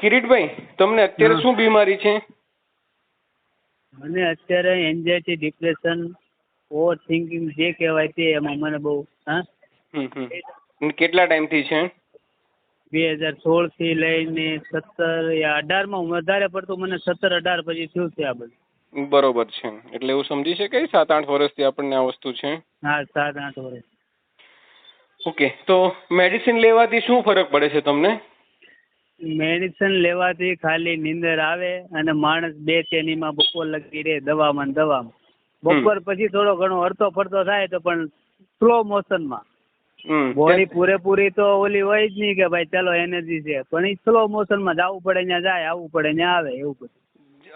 કિરીટભાઈ તમને અત્યારે શું બીમારી છે? મને અત્યારે એન્ઝાયટી ડિપ્રેશન ઓવર થિંકિંગ જે કહેવાય તે એમાં મને બહુ હા? કેટલા ટાઈમથી છે? બે હજાર સોળથી લઈને સત્તર યા અઢારમાં વધારે પડતું મને સત્તર અઢાર પછી થયું છે આ બધું. બરોબર છે. એટલે એવું સમજી શકાય? સાત આઠ વર્ષથી આપણને આ વસ્તુ છે? હા સાત આઠ વર્ષ. ઓકે. તો મેડિસિન લેવાથી શું ફરક પડે છે તમને? મેડિસિન લેવાથી ખાલી નીંદર આવે અને માણસ બે તેનીમાં બપોર લગી રહે દવામાં ને દવામાં. બપોર પછી થોડો ઘણો હરતો ફરતો થાય તો પણ સ્લો મોશનમાં બોડી પૂરેપૂરી તો ઓલી હોય જ નહીં કે ભાઈ ચાલો એનર્જી છે. પણ એ સ્લો મોશનમાં જવું પડે ત્યાં જાય આવવું પડે ત્યાં આવે એવું બધું.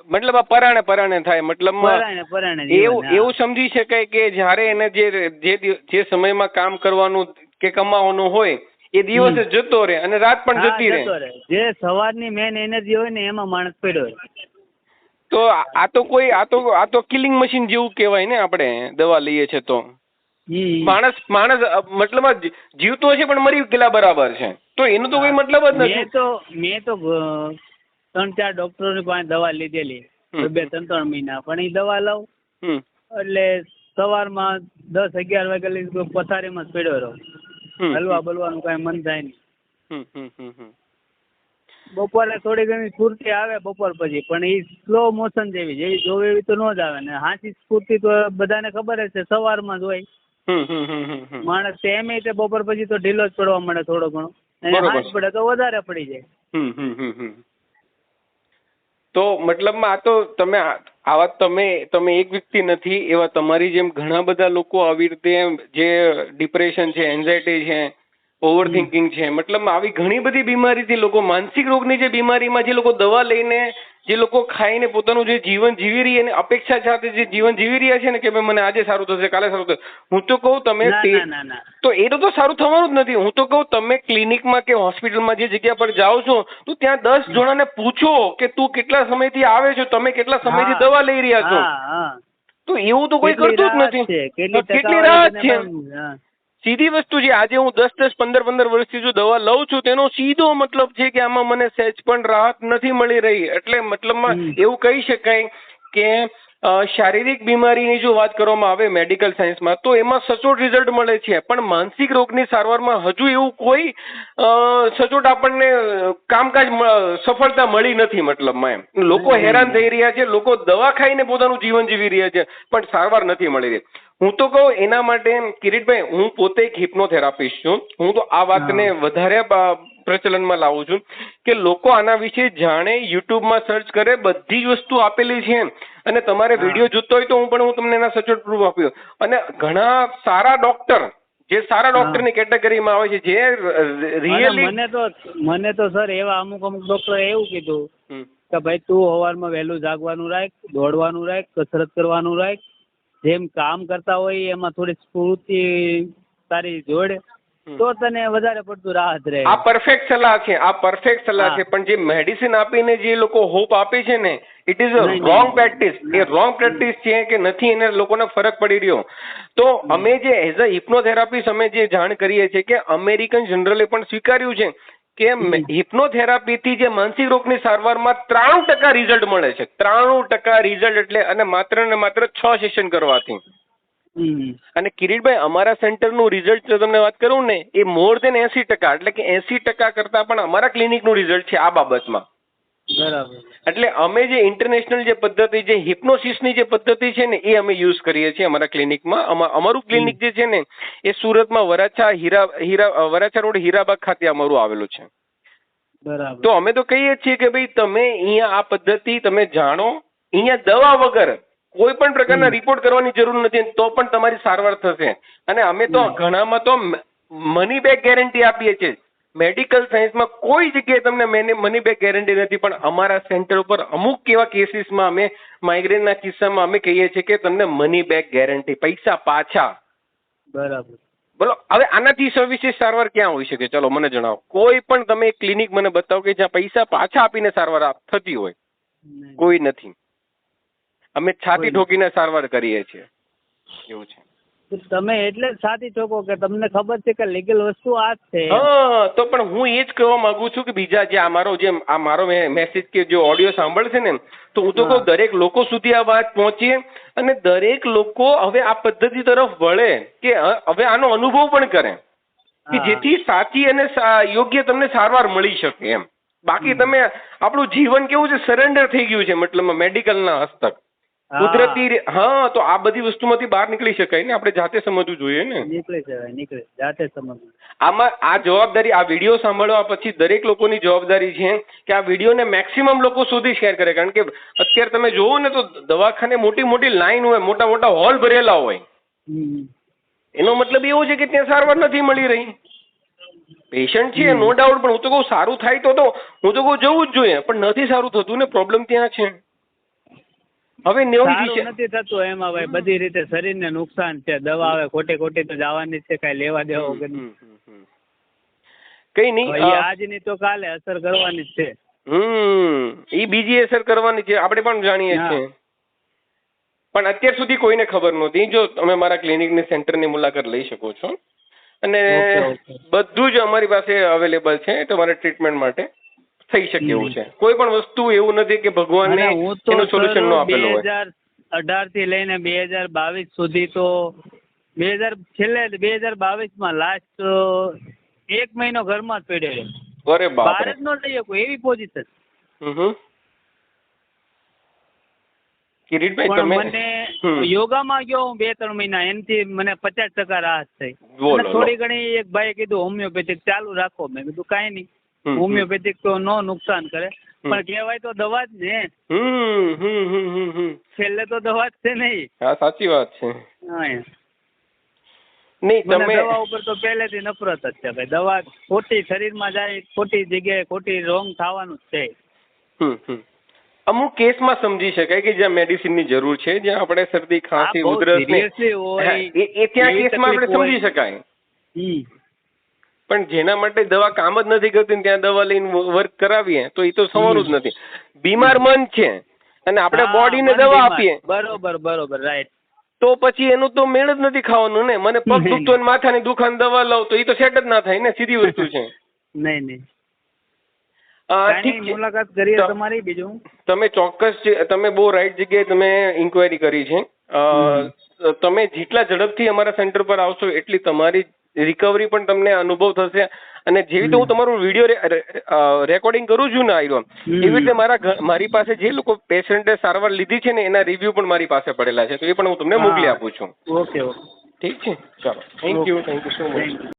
મતલબ આ પરાણે પરાણે થાય મતલબ એવું એવું સમજી શકાય કે જ્યારે એને જે જે સમયમાં કામ કરવાનું કે કમાવાનું હોય એ દિવસે જતો રહે અને રાત પણ જતી રહે. જે સવારની મેન એનર્જી હોય ને એમાં માણસ પડ્યો હોય. તો આ તો કોઈ આ તો આ તો કિલિંગ મશીન જેવું કહેવાય ને આપણે દવા લઈએ છે તો. માણસ માણસ મતલબ જીવતો છે પણ મરી ગયેલા બરાબર છે. તો એનો તો કોઈ મતલબ જ મેં નથી તો મેં તો ત્રણ ચાર ડોક્ટરોની પાસે દવા લીધેલી. બે ત્રણ ત્રણ મહિના. પણ એ દવા લઉં. એટલે સવારમાં દસ અગિયાર વાગ્યા લગી પથારીમાં જ પડ્યો રહું હમ હલવા બલવાનું કઈ મન થાય નહીં. બપોરે થોડી ઘણી સ્ફૂર્તિ આવે બપોર પછી પણ એ સ્લો મોશન જેવી જેવી જોવે એવી તો ન જ આવે. ને હાચી સ્ફૂર્તિ તો બધાને ખબર જ છે સવારમાં જ હોય. માણસ એમ તે બપોર પછી તો ઢીલો જ પડવા મળે થોડો ઘણો. અને હાથ પડે તો વધારે પડી જાય. તો મતલબમાં આ તો તમે આ આ વાત તમે તમે એક વ્યક્તિ નથી, એવા તમારી જેમ ઘણા બધા લોકો આવી રીતે જે ડિપ્રેશન છે એન્ઝાયટી છે ઓવર થિંકિંગ છે, મતલબ આવી ઘણી બધી બીમારીથી લોકો, માનસિક રોગની જે બીમારીમાં જે લોકો દવા લઈને જે લોકો ખાઈને પોતાનું જે જીવન જીવી રહી અને અપેક્ષા સાથે જે જીવન જીવી રહ્યા છે ને કે ભાઈ મને આજે સારું થશે કાલે સારું થશે હું તો કહું તમે તે- એ તો સારું થવાનું જ નથી. હું તો કહું તમે ક્લિનિકમાં કે હોસ્પિટલમાં જે જગ્યા પર જાઓ છો તો ત્યાં દસ જણાને પૂછો કે તું કેટલા સમયથી આવે છો તમે કેટલા સમયથી. દવા લઈ રહ્યા છો. તો એવું તો કોઈ કરતું જ નથી. કેટલી રાહત છે. સીધી વસ્તુ છે આજે હું દસ દસ પંદર પંદર વર્ષથી જો દવા લઉં છું તેનો સીધો મતલબ છે કે આમાં મને સહેજ પણ રાહત નથી મળી રહી એટલે મતલબમાં. એવું કહી શકાય કે શારીરિક બીમારીની જો વાત કરવામાં આવે મેડિકલ સાયન્સમાં તો એમાં સચોટ રિઝલ્ટ મળે છે. પણ માનસિક રોગની સારવારમાં હજુ એવું કોઈ સચોટ આપણને કામકાજ સફળતા મળી નથી મતલબમાં એમ. લોકો હેરાન થઈ રહ્યા છે લોકો દવા ખાઈને પોતાનું જીવન જીવી રહ્યા છે પણ સારવાર નથી મળી રહી. હું તો કહું એના માટે કિરીટભાઈ હું પોતે એક હિપ્નોથેરાપિસ્ટ છું. હું તો આ વાતને વધારે પ્રચલનમાં લાવું છું કે લોકો આના વિશે જાણે યુટ્યુબમાં સર્ચ કરે બધી જ વસ્તુ આપેલી છે અને તમારે વીડિયો જોતો હોય તો હું પણ હું તમને એના સચોટ પ્રૂફ આપ્યો અને ઘણા સારા ડોક્ટર જે સારા ડોક્ટરની કેટેગરીમાં આવે છે જે રિયલી મને તો મને તો સર એવા અમુક અમુક ડોક્ટરે એવું કીધું કે ભાઈ તું સવારમાં વહેલું જાગવાનું રાખ દોડવાનું રાખ કસરત કરવાનું રાખ. જેમ કામ કરતા હોય એમાં થોડી સ્ફૂર્તિ તારી જોડે. તો તને વધારે પડતું રાહત રહે. આ પરફેક્ટ સલાહ છે આ પરફેક્ટ સલાહ છે. પણ જે મેડિસિન આપીને જે લોકો હોપ આપે છે ને it is a wrong practice A wrong practice છે કે નથી એને લોકોને ફરક પડી રહ્યો. તો અમે જે એઝ અ હિપ્નોથેરાપિસ્ટ અમે જે જાણ કરીએ છીએ કે અમેરિકન જનરલે પણ સ્વીકાર્યું છે કે. હિપ્નોથેરાપીથી જે માનસિક રોગની સારવારમાં ત્રાણું ટકા રિઝલ્ટ મળે છે. ત્રાણું ટકા રિઝલ્ટ એટલે અને માત્ર ને માત્ર છ સેશન કરવાથી. અને કિરીટભાઈ અમારા સેન્ટરનું રિઝલ્ટ જો તમને વાત કરું ને એ મોર દેન એસી ટકા એટલે કે એસી ટકા કરતા પણ અમારા ક્લિનિકનું રિઝલ્ટ છે આ બાબતમાં. બરાબર. એટલે અમે જે ઇન્ટરનેશનલ જે પદ્ધતિ જે હિપ્નોસિસની જે પદ્ધતિ છે ને એ અમે યુઝ કરીએ છીએ અમારા ક્લિનિકમાં અમા- અમારું ક્લિનિક જે છે ને એ સુરતમાં વરાછા હીરા હીરા વરાછા રોડ હીરાબાગ ખાતે અમારું આવેલું છે. બરાબર. તો અમે તો કહીએ છીએ કે ભાઈ તમે અહીંયા આ પદ્ધતિ તમે જાણો અહીંયા દવા વગર કોઈ પણ પ્રકારના રિપોર્ટ કરવાની જરૂર નથી તો પણ તમારી સારવાર થશે. અને અમે તો ઘણામાં તો મની બેક ગેરંટી આપીએ છીએ. મેડિકલ સાયન્સમાં કોઈ જગ્યાએ તમને મની બેક ગેરંટી નથી પણ અમારા સેન્ટર ઉપર અમુક એવા કેસીસમાં અમે માઇગ્રેનના કિસ્સામાં અમે કહીએ છીએ કે તમને મની બેક ગેરંટી પૈસા પાછા. બરાબર. બોલો હવે આનાથી સવિશેષ સારવાર ક્યાં હોઈ શકે? ચલો મને જણાવો. કોઈ પણ તમે ક્લિનિક મને બતાવો કે જ્યાં પૈસા પાછા આપીને સારવાર થતી હોય. કોઈ નથી. અમે છાતી ઠોકીને સારવાર કરીએ છીએ. એવું છે. તમે એટલે જ સાથી કે તમને ખબર છે કે લીગલ વસ્તુ આ જ છે? હા તો પણ હું એ જ કહેવા માંગુ છું કે બીજા જે આ મારો જે આ મારો મેસેજ કે જે ઓડિયો સાંભળશે ને તો હું તો કહું દરેક લોકો સુધી આ વાત પહોંચીએ અને દરેક લોકો હવે આ પદ્ધતિ તરફ વળે કે હવે આનો અનુભવ પણ કરે. કે જેથી સાચી અને યોગ્ય તમને સારવાર મળી શકે એમ. બાકી તમે આપણું જીવન કેવું છે સરેન્ડર થઈ ગયું છે મતલબ મેડિકલના હસ્તક. કુદરતી હા તો આ બધી વસ્તુમાંથી બહાર નીકળી શકાય ને. આપણે જાતે સમજવું જોઈએ ને. નીકળી જવાય નીકળે જાતે સમજવું. આમાં આ જવાબદારી આ વીડિયો સાંભળવા પછી દરેક લોકોની જવાબદારી છે કે આ વિડીયોને મેક્સિમમ લોકો સુધી શેર કરે. કારણ કે અત્યારે તમે જોવો ને તો દવાખાને મોટી મોટી લાઈન હોય મોટા મોટા હોલ ભરેલા હોય. એનો મતલબ એવો છે કે ત્યાં સારવાર નથી મળી રહી. પેશન્ટ છે નો ડાઉટ પણ હું તો કહું સારું થાય તો તો હું તો કહું જવું જ જોઈએ. પણ નથી સારું થતું ને પ્રોબ્લેમ ત્યાં છે. હવે નેવું નથી થતું એમાં ભાઈ બધી રીતે શરીરને નુકસાન છે. દવા આવે ખોટી ખોટી તો જવાની છે કાંઈ લેવા દેવા વગરની કઈ નહીં આજ આજની તો કાલે અસર કરવાની જ છે. હમ ઈ બીજી અસર કરવાની છે આપણે પણ જાણીએ છીએ. પણ અત્યાર સુધી કોઈને ખબર નહોતી. જો તમે મારા ક્લિનિકની સેન્ટરની મુલાકાત લઈ શકો છો. અને. બધું જ અમારી પાસે અવેલેબલ છે તમારા ટ્રીટમેન્ટ માટે. થઈ શકે એવું છે. કોઈ પણ વસ્તુ એવું નથી કે ભગવાનને એનું સોલ્યુશન ન આપેલું હોય. હજાર અઢારથી લઈને બે હજાર બાવીસ સુધી તો બે હજાર છેલ્લે બે હજાર બાવીસમાં લાસ્ટ એક મહિનો ઘરમાં જ પડ્યો અરે જ ન જઈ શકું એવી પોઝિશન હમ. કિરીટભાઈ તમે મને. યોગામાં ગયો હું બે ત્રણ મહિના એનથી મને પચાસ ટકા રાહત થઈ. થોડી ઘણી એક ભાઈ કીધું હોમિયોપેથિક ચાલુ રાખો. મેં કીધું કાંઈ નહીં. હોમિયોપેથિક તો નો નુકસાન કરે પણ કહેવાય તો દવા જ ને. છેલ્લે તો દવા જ છે નહીં. હા સાચી વાત છે. નહીં તમે દવા ઉપર તો પહેલેથી નફરત જ છે ભાઈ. દવા ખોટી શરીરમાં જાય ખોટી જગ્યાએ ખોટી રોંગ થવાનું જ છે. હમ હમ. અમુક કેસમાં સમજી શકાય કે જ્યાં મેડિસિનની જરૂર છે જ્યાં આપણે શરદી ખાંસી ઉધરસ એ ત્યાં કેસમાં આપણે સમજી શકાય. પણ જેના માટે દવા કામ જ નથી કરતી ને ત્યાં દવા લઈને વર્ક કરાવીએ તો એ તો સવારું જ નથી. બીમાર મન છે અને આપણે બોડીને દવા આપીએ. બરોબર બરોબર રાઈટ તો પછી એનું તો મેળ જ નથી ખાવાનું ને? મને પગ દુખતો ને માથાની દુખાન દવા લઉં તો એ તો સેટ જ ના થાય ને? સીધી વસ્તુ છે. નહીં નહીં. મુલાકાત કરીએ તમારી બીજું. તમે ચોક્કસ તમે બહુ રાઈટ જગ્યાએ તમે ઇન્ક્વાયરી કરી છે. અ, તમે જેટલા ઝડપથી અમારા સેન્ટર પર આવશો એટલી તમારી રિકવરી પણ તમને અનુભવ થશે. અને જેવી રીતે હું તમારું વીડિયો રેકોર્ડિંગ કરું છું ને આયરો એવી રીતે મારા મારી પાસે જે લોકો પેશન્ટે સારવાર લીધી છે ને એના રિવ્યુ પણ મારી પાસે પડેલા છે. તો એ પણ હું તમને મોકલી આપું છું. Okay okay. ઠીક છે? ચાલો. Thank you thank you so much